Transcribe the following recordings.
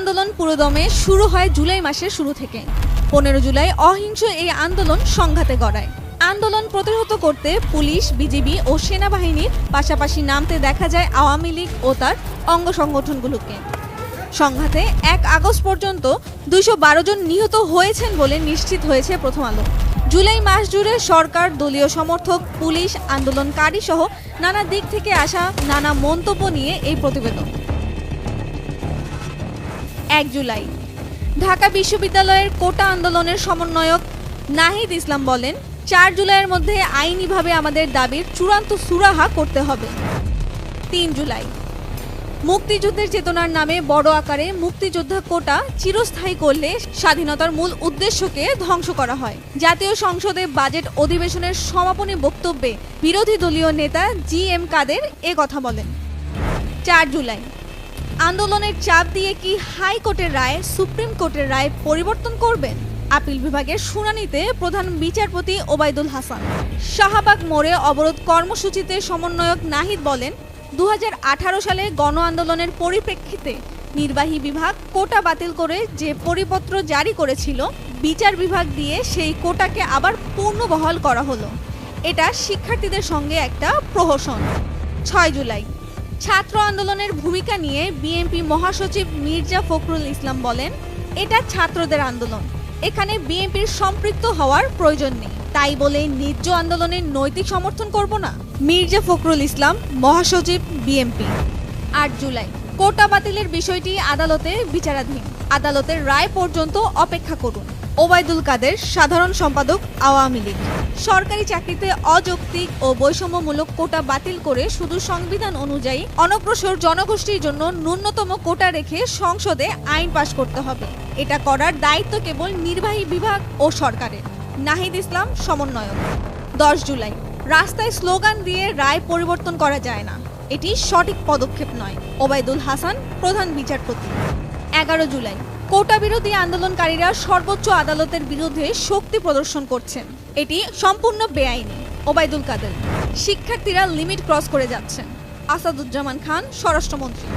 আন্দোলন পুরোদমে শুরু হয় জুলাই মাসের শুরু থেকে। পনেরো জুলাই অহিংস এই আন্দোলন সংঘাতে গড়ায়। আন্দোলন প্রতিহত করতে পুলিশ, বিজিবি ও সেনাবাহিনীর পাশাপাশি নামতে দেখা যায় আওয়ামী লীগ ও তার অঙ্গ সংগঠনগুলোকে। সংঘাতে এক আগস্ট পর্যন্ত দুইশো বারো জন নিহত হয়েছেন বলে নিশ্চিত হয়েছে প্রথম আলো। জুলাই মাস জুড়ে সরকার, দলীয় সমর্থক, পুলিশ আন্দোলনকারী সহ নানা দিক থেকে আসা নানা মন্তব্য নিয়ে এই প্রতিবেদন। এক জুলাই। ঢাকা বিশ্ববিদ্যালয়ের কোটা আন্দোলনের সমন্বয়ক নাহিদ ইসলাম বলেন, চার জুলাইয়ের মধ্যে আইনিভাবে আমাদের দাবির চূড়ান্ত সুরাহা করতে হবে। তিন জুলাই। মুক্তিযুদ্ধের চেতনার নামে বড় আকারে মুক্তিযোদ্ধা কোটা চিরস্থায়ী করলে স্বাধীনতার মূল উদ্দেশ্যকে ধ্বংস করা হয়। জাতীয় সংসদে বাজেট অধিবেশনের সমাপনী বক্তব্যে বিরোধী দলীয় নেতা জি এম কাদের এ কথা বলেন। চার জুলাই। আন্দোলনের চাপ দিয়ে কি হাইকোর্টের রায়, সুপ্রিম কোর্টের রায় পরিবর্তন করবেন? আপিল বিভাগের শুনানিতে প্রধান বিচারপতি ওবায়দুল হাসান। শাহবাগ মোড়ে অবরোধ কর্মসূচিতে সমন্বয়ক নাহিদ বলেন দু হাজার আঠারো সালে গণ আন্দোলনের পরিপ্রেক্ষিতে নির্বাহী বিভাগ কোটা বাতিল করে যে পরিপত্র জারি করেছিল, বিচার বিভাগ দিয়ে সেই কোটাকে আবার পূর্ণবহাল করা হলো। এটা শিক্ষার্থীদের সঙ্গে একটা প্রহসন। ছয় জুলাই। ছাত্র আন্দোলনের ভূমিকা নিয়ে বিএনপি মহাসচিব মির্জা ফখরুল ইসলাম বলেন, এটা ছাত্রদের আন্দোলন। এখানে বিএনপির সম্পৃক্ত হওয়ার প্রয়োজন নেই। তাই বলে ন্যায্য আন্দোলনের নৈতিক সমর্থন করব না। মির্জা ফখরুল ইসলাম, মহাসচিব বিএনপি। আট জুলাই, কোটা বাতিলের বিষয়টি আদালতে বিচারাধীন। আদালতের রায় পর্যন্ত অপেক্ষা করুন। ওবায়দুল কাদের, সাধারণ সম্পাদক আওয়ামী লীগ। সরকারি চাকরিতে অযৌক্তিক ও বৈষম্যমূলক কোটা বাতিল করে শুধু সংবিধান অনুযায়ী অনগ্রসর জনগোষ্ঠীর জন্য ন্যূনতম কোটা রেখে সংসদে আইন পাশ করতে হবে। এটা করার দায়িত্ব কেবল নির্বাহী বিভাগ ও সরকারের। নাহিদ ইসলাম, সমন্বয়ক। দশ জুলাই। রাস্তায় স্লোগান দিয়ে রায় পরিবর্তন করা যায় না। এটি সঠিক পদক্ষেপ নয়। ওবায়দুল হাসান প্রধান বিচারপতি। এগারো জুলাই। কোটা বিরোধী আন্দোলনকারীরা সর্বোচ্চ আদালতের বিরুদ্ধে শক্তি প্রদর্শন করছেন। এটি সম্পূর্ণ বেআইনি। ওবায়দুল কাদের, শিক্ষার্থীরা লিমিট ক্রস করে যাচ্ছেন। আসাদুজ্জামান খান, স্বরাষ্ট্রমন্ত্রী।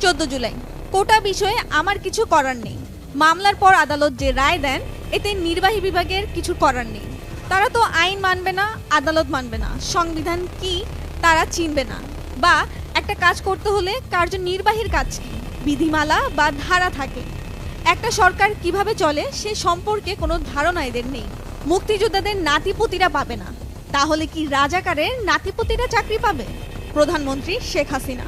চোদ্দ জুলাই, কোটা বিষয়ে আমার কিছু করার নেই। মামলার পর আদালত যে রায় দেন, এতে নির্বাহী বিভাগের কিছু করার নেই। তারা তো আইন মানবে না, আদালত মানবে না। সংবিধান কি, তারা চিনবে না। বা একটা কাজ করতে হলে কার্যনির্বাহীর কাজ কি? বিধিমালা বা ধারা থাকে। একটা সরকার কীভাবে চলে, সে সম্পর্কে কোনো ধারণা এদের নেই। মুক্তিযোদ্ধাদের নাতিপুতিরা পাবে না। তাহলে কি রাজাকারের নাতিপুতিরা চাকরি পাবে? প্রধানমন্ত্রী শেখ হাসিনা।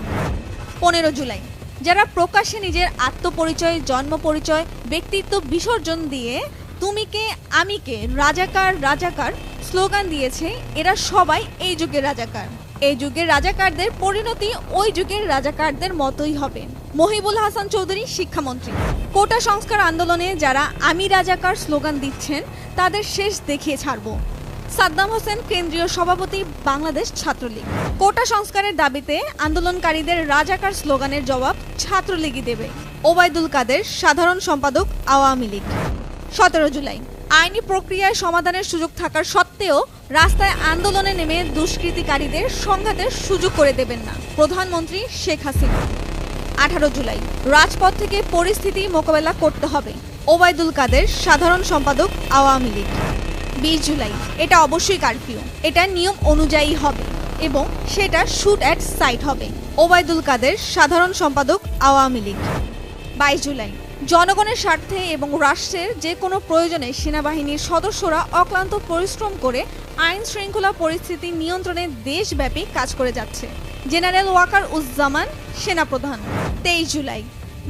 পনেরো জুলাই। যারা প্রকাশ্যে নিজের আত্মপরিচয় জন্ম পরিচয় ব্যক্তিত্ব বিসর্জন দিয়ে তুমি কে আমি কে রাজাকার রাজাকার স্লোগান দিয়েছে, এরা সবাই এই যুগের রাজাকার। এই যুগের রাজাকারদের পরিণতি ওই যুগের রাজাকারদের মতোই হবে। মহিবুল হাসান চৌধুরী, শিক্ষামন্ত্রী। কোটা সংস্কার আন্দোলনে যারা আমি রাজাকার স্লোগান দিচ্ছেন, তাদের শেষ দেখিয়ে ছাড়বো। সাদ্দাম হোসেন, কেন্দ্রীয় সভাপতি, বাংলাদেশ ছাত্রলীগ। কোটা সংস্কারের দাবিতে আন্দোলনকারীদের রাজাকার স্লোগানের জবাব ছাত্রলীগই দেবে। ওবায়দুল কাদের, সাধারণ সম্পাদক আওয়ামী লীগ। সতেরো জুলাই। আইনি প্রক্রিয়ায় সমাধানের সুযোগ থাকার সত্ত্বেও রাস্তায় আন্দোলনে নেমে দুষ্কৃতিকারীদের সংঘাতের সুযোগ করে দেবেন না। প্রধানমন্ত্রী শেখ হাসিনা। আঠারো জুলাই, রাজপথ থেকে পরিস্থিতি মোকাবেলা করতে হবে। ওবায়দুল কাদের, সাধারণ সম্পাদক আওয়ামী লীগ। বিশ জুলাই, এটা অবশ্যই কারফিউ। এটা নিয়ম অনুযায়ী হবে এবং সেটা শুট অ্যাট সাইট হবে। ওবায়দুল কাদের, সাধারণ সম্পাদক আওয়ামী লীগ। বাইশ জুলাই জনগণের স্বার্থে এবং রাষ্ট্রের যে কোনো প্রয়োজনে সেনাবাহিনীর সদস্যরা অক্লান্ত পরিশ্রম করে আইন শৃঙ্খলা পরিস্থিতি নিয়ন্ত্রণে দেশব্যাপী কাজ করে যাচ্ছে। জেনারেল ওয়াকার উজ্জামান সেনাপ্রধান, তেইশ জুলাই।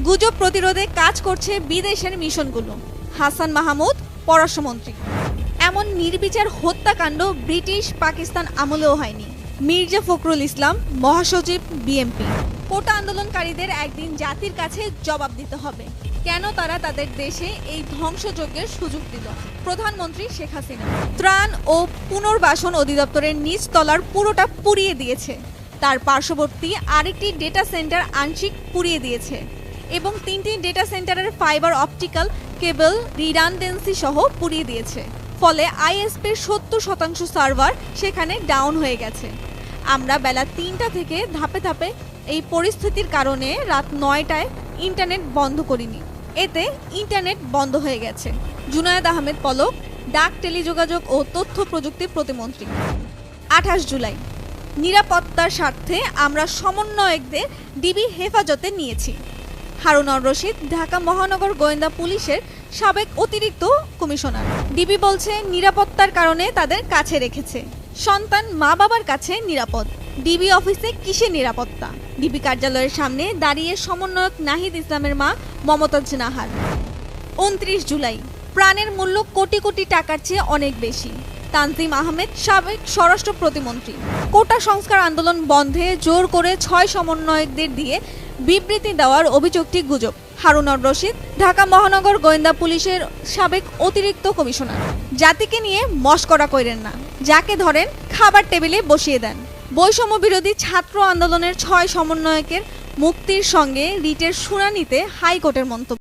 গুজব প্রতিরোধে কাজ করছে বিদেশের মিশনগুলো। হাসান মাহমুদ পররাষ্ট্রমন্ত্রী এমন নির্বিচার হত্যাকাণ্ড ব্রিটিশ পাকিস্তান আমলেও হয়নি। মির্জা ফখরুল ইসলাম, মহাসচিব বিএমপি। কোটা আন্দোলনকারীদের একদিন জাতির কাছে জবাব দিতে হবে। কেন তারা তাদের দেশে এই ধ্বংসযজ্ঞের সুযোগ দিল? প্রধানমন্ত্রী শেখ হাসিনা ত্রাণ ও পুনর্বাসন অধিদপ্তরের নিচ তলার পুরোটা পুড়িয়ে দিয়েছে। তার পার্শ্ববর্তী আরেকটি ডেটা সেন্টার আংশিক পুড়িয়ে দিয়েছে এবং তিনটি ডেটা সেন্টারের ফাইবার অপটিক্যাল কেবল রিডান্ডেন্সি সহ পুড়িয়ে দিয়েছে। ফলে আইএসপির সত্তর শতাংশ সার্ভার সেখানে ডাউন হয়ে গেছে। আমরা বেলা তিনটা থেকে ধাপে ধাপে এই পরিস্থিতির কারণে রাত নয়টায় ইন্টারনেট বন্ধ করিনি। এতে ইন্টারনেট বন্ধ হয়ে গেছে। জুনায়েদ আহমেদ পলক, ডাক টেলিযোগাযোগ ও তথ্য প্রযুক্তি প্রতিমন্ত্রী। আঠাশ জুলাই। নিরাপত্তার স্বার্থে আমরা সমন্বয়কদের ডিবি হেফাজতে নিয়েছি। হারুনর রশিদ, ঢাকা মহানগর গোয়েন্দা পুলিশের সাবেক অতিরিক্ত কমিশনার। ডিবি বলছে, নিরাপত্তার কারণে তাদের কাছে রেখেছে। সন্তান মা বাবার কাছে নিরাপদ। ডিবি অফিসে কিসের নিরাপত্তা? ডিবি কার্যালয়ের সামনে দাঁড়িয়ে সমন্বয়ক নাহিদ ইসলামের মা মমতাজ নাহার উনত্রিশ জুলাই, প্রাণের মূল্য কোটি কোটি টাকার চেয়ে অনেক বেশি। তানজিম আহমেদ, সাবেক স্বরাষ্ট্র প্রতিমন্ত্রী। কোটা সংস্কার আন্দোলন বন্ধে জোর করে ছয় সমন্বয়কদের দিয়ে বিবৃতি দেওয়ার অভিযোগটি গুজব। হারুনর রশিদ, ঢাকা মহানগর গোয়েন্দা পুলিশের সাবেক অতিরিক্ত কমিশনার। জাতিকে নিয়ে মস্করা করেন না, যাকে ধরেন খাবার টেবিলে বসিয়ে দেন। বৈষম্য বিরোধী ছাত্র আন্দোলনের ছয় সমন্বয়কের মুক্তির সঙ্গে রিটের শুনানিতে হাইকোর্টের মন্তব্য।